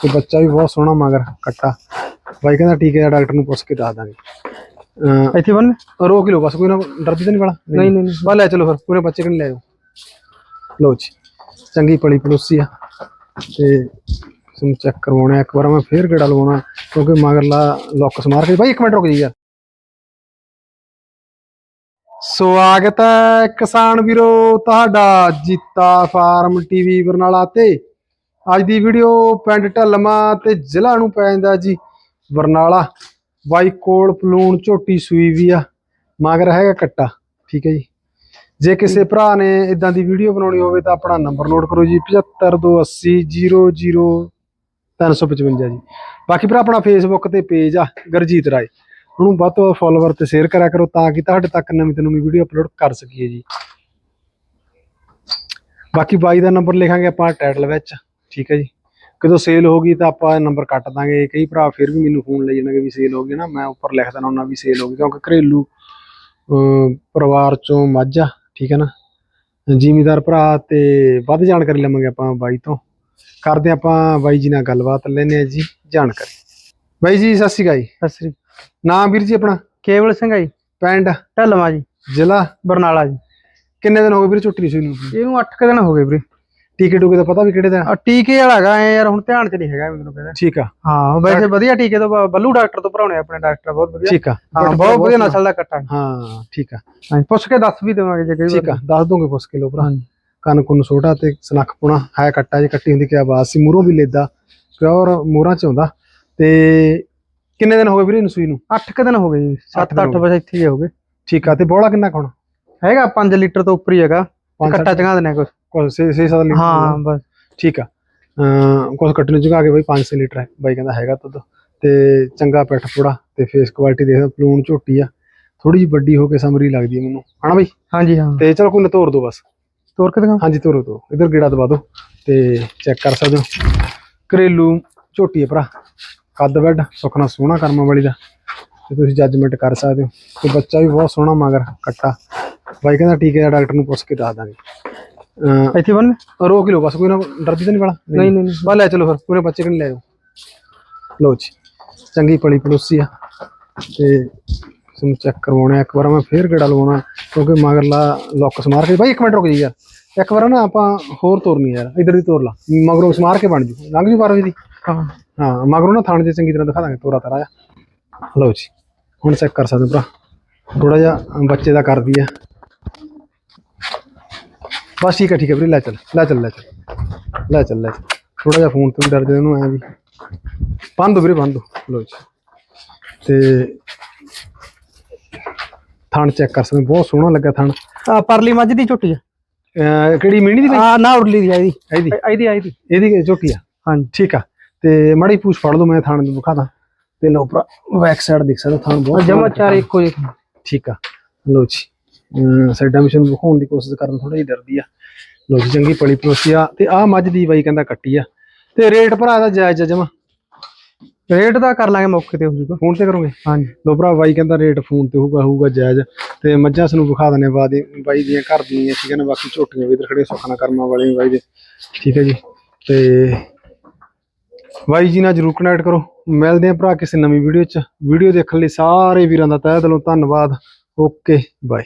ਤੇ ਬੱਚਾ ਵੀ ਬਹੁਤ ਸੋਹਣਾ ਮਗਰ ਕੱਟਾ। ਬਾਈ ਕਹਿੰਦਾ ਟੀਕੇ ਦਾ ਡਾਕਟਰ ਨੂੰ ਪੁੱਛ ਕੇ ਦੱਸ ਦਾਂਗੇ। ਅਹ ਇੱਥੇ ਬੰਨ। ਰੋਕ ਹੀ ਲਓ ਬਸ ਕੋਈ ਨਾ ਡਰਦੀ ਤਾਂ ਨਹੀਂ ਵਾਲਾ ਨਹੀਂ ਨਹੀਂ ਨਹੀਂ। ਬਾ ਲੈ ਚਲੋ ਫਿਰ ਪੂਰੇ ਬੱਚੇ ਕਿੰਨੇ ਲੈ ਜਾਓ ਲਓ ਜੀ ਚੰਗੀ ਪਲੀ ਪਲੋਸੀ ਆ। ਤੇ ਤੁਹਾਨੂੰ ਚੈੱਕ ਕਰਵਾਉਣਾ ਇੱਕ ਵਾਰ ਮੈਂ ਫੇਰ ਗੇੜਾ ਲਵਾਉਣਾ ਕਿਉਂਕਿ ਮਗਰਲਾ ਲੌਕ ਸਮਾਰ ਕੇ। ਬਾਈ ਇੱਕ ਮਿੰਟ ਰੁਕ ਜੀ ਯਾਰ। ਸਵਾਗਤ ਹੈ ਕਿਸਾਨ ਵੀਰੋ ਤੁਹਾਡਾ ਜੀਤਾ ਫਾਰਮ ਟੀਵੀ ਬਰਨਾਲਾ ਤੇ। ਅੱਜ ਦੀ ਵੀਡੀਓ ਪਿੰਡ ਢਲਮਾ ਤੇ ਜ਼ਿਲ੍ਹਾ ਨੂੰ ਪੈ ਜਾਂਦਾ ਜੀ, ਬਰਨਾਲਾ। ਬਾਈ ਕੋਲ ਪਲੂਣ ਝੋਟੀ ਸੂਈ ਵੀ ਆ, ਮਗਰ ਹੈਗਾ ਕੱਟਾ, ਠੀਕ ਹੈ ਜੀ। ਜੇ ਕਿਸੇ ਭਰਾ ਨੇ ਇਦਾਂ ਦੀ ਵੀਡੀਓ ਬਣਾਉਣੀ ਹੋਵੇ ਤਾਂ ਆਪਣਾ ਨੰਬਰ ਨੋਟ ਕਰੋ ਜੀ 7528000355 ਜੀ। ਬਾਕੀ ਭਰਾ, ਆਪਣਾ ਫੇਸਬੁੱਕ ਤੇ ਪੇਜ ਆ, ਗਰਜੀਤ ਰਾਏ। ਉਹਨੂੰ ਵੱਧ ਤੋਂ ਵੱਧ ਫੋਲੋਵਰ ਤੇ ਸ਼ੇਅਰ ਕਰਿਆ ਕਰੋ ਤਾਂ ਕਿ ਤੁਹਾਡੇ ਤੱਕ ਨਵੀਂ ਤੋਂ ਨਵੀਂ ਵੀਡੀਓ ਅਪਲੋਡ ਕਰ ਸਕੀਏ ਜੀ। ਬਾਕੀ ਬਾਈ ਦਾ ਨੰਬਰ ਲਿਖਾਂਗੇ ਆਪਾਂ ਟਾਈਟਲ ਵਿੱਚ। ਠੀਕ ਹੈ ਜੀ। ਕਦੋਂ ਸੇਲ ਹੋ ਗਈ ਤਾਂ ਆਪਾਂ ਨੰਬਰ ਕੱਟ ਦਾਂਗੇ। ਕਈ ਭਰਾ ਫਿਰ ਵੀ ਮੈਨੂੰ ਫੋਨ ਲਈ ਜਾਣਗੇ ਵੀ ਸੇਲ ਹੋ ਗਈ ਨਾ ਮੈਂ ਉੱਪਰ ਲਿਖ ਦੇਣਾ ਉਹਨਾਂ ਵੀ ਸੇਲ ਹੋ ਗਈ ਕਿਉਂਕਿ ਘਰੇਲੂ ਪਰਿਵਾਰ ਚੋਂ ਮੱਝ ਠੀਕ ਹੈ ਨਾ। ਜ਼ਿਮੀਦਾਰ ਭਰਾ ਤੇ ਵੱਧ ਜਾਣਕਾਰੀ ਲਵਾਂਗੇ ਆਪਾਂ ਬਾਈ ਤੋਂ। ਕਰਦੇ ਆਪਾਂ ਬਾਈ ਜੀ ਨਾਲ ਗੱਲਬਾਤ ਲੈਨੇ ਆ ਜੀ ਜਾਣਕਾਰੀ। ਬਾਈ ਜੀ ਸਤਿ ਸ਼੍ਰੀ ਅਕਾਲ ਜੀ। ਸਤਿ ਸ੍ਰੀ ਨਾਮ ਵੀਰ ਜੀ ਆਪਣਾ? ਕੇਵਲ ਸਿੰਘ ਆ ਜੀ। ਪਿੰਡ? ਢਲਵਾ ਜੀ। ਜ਼ਿਲ੍ਹਾ? ਬਰਨਾਲਾ ਜੀ। ਕਿੰਨੇ ਦਿਨ ਹੋ ਗਏ ਵੀਰ ਝੁੱਟੀ ਸੂਈ ਨੂੰ ਇਹਨੂੰ 8 ਦਿਨ ਹੋ ਗਏ ਵੀਰੇ। ਟੀਕੇ ਟੂਕੇ ਦਾ ਪਤਾ ਵੀ ਕਿਹੜੇ ਦਾ ਆ ਟੀਕੇ ਵਾਲਾ ਹੈਗਾ ਐ ਯਾਰ ਹੁਣ ਧਿਆਨ ਚ ਨਹੀਂ ਹੈਗਾ ਮੈਨੂੰ ਕਹਿੰਦਾ ਠੀਕ ਆ। ਹਾਂ ਵੈਸੇ ਵਧੀਆ ਟੀਕੇ ਤੋਂ ਬ- ਬੱਲੂ ਡਾਕਟਰ ਤੋਂ ਭਰਾਉਣੇ ਆਪਣੇ ਡਾਕਟਰ ਬਹੁਤ ਵਧੀਆ। ਠੀਕ ਆ। ਹਾਂ ਬਹੁਤ ਵਧੀਆ ਨਸਲ ਦਾ ਕੱਟਾ। ਹਾਂ ਠੀਕ ਆ। ਹਾਂ ਪੁੱਛ ਕੇ ਦੱਸ ਵੀ ਦੇਵਾਂਗੇ ਜੇ ਕਈ ਠੀਕ ਆ। ਦੱਸ ਦੋਗੇ ਪੁੱਛ ਕੇ ਲੋ ਭਰਾ। ਕੰਨ ਕੁੰਨ ਛੋਟਾ ਤੇ ਸਨੱਖ ਪੁਣਾ ਹੈ ਕੱਟਾ ਜੇ ਕੱਟੀ ਹੁੰਦੀ ਕਿ ਆਵਾਜ਼ ਸੀ। ਮੂਰੋਂ ਵੀ ਲੈਦਾ ਪਿਓਰ ਮੂਰਾਂ ਚ ਹੁੰਦਾ ਤੇ ਕਿੰਨੇ ਦਿਨ ਹੋ ਗਏ ਵੀਰੇ ਇਹਨੂੰ ਸੂਈ ਨੂੰ 8 ਦਿਨ ਹੋ ਗਏ ਅੱਠ 7 ਦਿਨ 8 ਵਜੇ ਇੱਥੇ ਹੀ ਹੋ ਗਏ ਠੀਕ ਆ ਤੇ ਬੋਲਾ ਕਿੰਨਾ ਖਾਣਾ ਹੈਗਾ 5 ਲੀਟਰ ਤੋਂ ਉੱਪਰ ਹੀ ਹੈਗਾ। ਪੰਜ ਕੱਟਾ ਚੰਗਾ ਦਿੰਨੇ ਕੁਛ। ਕੁਝ 6 6 7 ਲੀਟਰ ਹਾਂ ਬਸ। ਠੀਕ ਆ। ਅਮ ਕੁਝ ਕੱਟਣ ਨੂੰ ਜਗਾ ਕੇ ਬਈ 500 ਲੀਟਰ ਹੈ। ਬਾਈ ਕਹਿੰਦਾ ਹੈਗਾ ਦੁੱਧ। ਤੇ ਚੰਗਾ ਪਿੱਠ ਪੂੜਾ ਤੇ ਫੇਸ ਕੁਆਲਿਟੀ ਦੇਖਦਾ ਪਲੂਣ ਝੋਟੀ ਆ। ਥੋੜੀ ਜਿਹੀ ਵੱਡੀ ਹੋ ਕੇ ਸਮਰੀ ਲੱਗਦੀ ਹੈ ਮੈਨੂੰ। ਹਨਾ ਬਈ? ਹਾਂਜੀ ਹਾਂ। ਤੇ ਚਲੋ ਕੋਈ ਨਾ ਤੋਰ ਦੋ ਬਸ। ਤੋਰ ਕੇ ਦਿਖਾਂ ਹਾਂਜੀ ਤੋਰੋ ਦੋ ਇਧਰ ਗੇੜਾ ਦਵਾ ਦਿਓ ਤੇ ਚੈੱਕ ਕਰ ਸਕਦੇ ਹੋ। ਘਰੇਲੂ ਝੋਟੀ ਹੈ ਭਰਾ। ਕੱਦ ਬੈੱਡ ਸੁਖਣਾ ਸੋਹਣਾ ਕਰਮਾਂ ਵਾਲੀ ਦਾ। ਤੇ ਤੁਸੀਂ ਜੱਜਮੈਂਟ ਕਰ ਸਕਦੇ ਹੋ। ਤੇ ਬੱਚਾ ਵੀ ਬਹੁਤ ਸੋਹਣਾ ਮਗਰ ਕੱਟਾ। ਬਾਈ ਕਹਿੰਦਾ ਟੀਕੇ ਦਾ ਡਾਕਟਰ ਨੂੰ ਪੁੱਛ ਕੇ ਦੱਸ ਦਾਂਗੇ। ਅਹ ਇੱਥੇ ਬੰਨ। ਰੋਕ ਹੀ ਲਓ ਬਸ ਕੋਈ ਨਾ ਡਰਦੀ ਤਾਂ ਨਹੀਂ ਵਾਲਾ? ਨਹੀਂ ਨਹੀਂ ਬਾ ਲੈ ਚਲੋ ਫਿਰ ਪੂਰੇ ਬੱਚੇ ਕਿੰਨੇ ਲੈ ਜਾਓ ਲਓ ਜੀ ਚੰਗੀ ਪਲੀ ਪਲੋਸੀ ਆ। ਤੇ ਤੁਹਾਨੂੰ ਚੈੱਕ ਕਰਵਾਉਣਾ ਇੱਕ ਵਾਰ ਮੈਂ ਫੇਰ ਗੇੜਾ ਲਵਾਉਣਾ ਕਿਉਂਕਿ ਮਗਰਲਾ ਲੌਕ ਸਮਾਰ ਕੇ। ਬਾਈ ਇੱਕ ਮਿੰਟ ਰੁਕ ਜੀ ਯਾਰ। ਇੱਕ ਵਾਰ ਨਾ ਆਪਾਂ ਹੋਰ ਤੋਰਨੀ ਯਾਰ ਇਧਰ ਦੀ ਤੋਰ ਲਾ। ਮਗਰੋਂ ਸਮਾਰ ਕੇ ਬਣ ਜੂ। ਲੰਘ ਜੂ ਬਾਰਵੀਂ ਦੀ। ਹਾਂ। ਹਾਂ ਮਗਰੋਂ ਨਾ ਥਾਣ 'ਚ ਚੰਗੀ ਤਰ੍ਹਾਂ ਦਿਖਾ ਦਾਂਗੇ ਤੋਰਾ ਤਰਾ ਆ ਲਓ ਜੀ ਹੁਣ ਚੈੱਕ ਕਰ ਸਕਦੇ ਭਰਾ। ਥੋੜਾ ਜਿਹਾ ਬੱਚੇ ਦਾ ਕਰਦੀ ਆ। ਬਸ ਠੀਕ ਹੈ ਠੀਕ ਹੈ ਵੀਰੇ ਲੈ ਚੱਲ ਲੈ ਚੱਲ ਲੈ ਚੱਲ ਲੈ ਚੱਲ ਲੈ ਚੱਲ। ਥੋੜਾ ਜਿਹਾ ਫੋਨ ਤੋਂ ਵੀ ਡਰਦੇ ਉਹਨੂੰ ਐ ਵੀ। ਬੰਦ ਦੋ ਵੀਰੇ ਬੰਦ ਦੋ ਲਓ ਜੀ। ਤੇ ਥਣ ਚੈੱਕ ਕਰ ਸਕਦੇ ਹੋ, ਬਹੁਤ ਸੋਹਣਾ ਲੱਗਾ ਥਣ। ਆ ਪਰਲੀ ਮੱਝ ਦੀ ਝੋਟੀ ਆ। ਕਿਹੜੀ ਮੀਣੀ ਦੀ ਬਈ ਆ ਨਾ ਉਰਲੀ ਦੀ ਆ ਇਹਦੀ। ਇਹਦੀ? ਇਹਦੀ ਆ ਇਹਦੀ। ਇਹਦੀ ਝੋਟੀ ਆ? ਹਾਂਜੀ। ਠੀਕ ਆ। ਤੇ ਮਾੜੀ ਪੂਛ ਫੜ ਲਓ ਮੈਂ ਥਣ ਨੂੰ ਵਿਖਾ ਦਾਂ। ਤੇ ਲਓ ਭਰਾ ਬੈਕ ਸਾਈਡ ਦੇਖ ਸਕਦੇ ਹੋ, ਥਣ ਬਹੁਤ ਜਮਾ ਚਾਰ ਇੱਕੋ ਜਿਹੇ। ਠੀਕ ਆ। ਲਓ ਜੀ। ਸਾਈਡਾਂ ਮਿਸ਼ਨ ਵਿਖਾਉਣ ਦੀ ਕੋਸ਼ਿਸ਼ ਕਰਨ ਥੋੜਾ ਜਿਹੀ ਡਰਦੀ ਆ। ਜੀ ਚੰਗੀ ਪਲੀ ਪਲੋਸੀ ਆ। ਤੇ ਆ ਮੱਝ ਦੀ ਬਾਈ ਕਹਿੰਦਾ ਕੱਟੀ ਆ। ਤੇ ਰੇਟ ਭਰਾ ਦਾ ਜਾਇਜ਼ ਜਮਾ। ਰੇਟ ਦਾ ਕਰ ਲਾਂਗੇ ਮੌਕੇ ਤੇ ਹੋ ਫੋਨ ਤੇ ਕਰੋਗੇ? ਹਾਂਜੀ। ਲੋ ਭਰਾ ਬਾਈ ਕਹਿੰਦਾ ਰੇਟ ਫੋਨ ਤੇ ਹੋਊਗਾ ਹੋਊਗਾ ਜਾਇਜ਼। ਤੇ ਮੱਝਾਂ ਸਾਨੂੰ ਵਿਖਾ ਦਨੇ ਬਾਅਦ ਬਾਈ ਦੀਆਂ ਘਰ ਦੀਆਂ ਠੀਕ ਹੈ ਨਾ? ਬਾਕੀ ਝੋਟੀਆਂ ਵੀ ਇਧਰ ਖੜੇ ਸੁਖਣਾ ਕਰਮਾਂ ਵਾਲੇ ਬਾਈ ਦੇ। ਠੀਕ ਹੈ ਜੀ। ਤੇ ਬਾਈ ਜੀ ਨਾਲ ਜਰੂਰ ਕਨੈਕਟ ਕਰੋ। ਮਿਲਦੇ ਆ ਭਰਾ ਕਿਸੇ ਨਵੀਂ ਵੀਡੀਓ 'ਚ। ਵੀਡੀਓ ਦੇਖਣ ਲਈ ਸਾਰੇ ਵੀਰਾਂ ਦਾ ਤਹਿ ਦਿਲੋਂ ਧੰਨਵਾਦ। Okay bye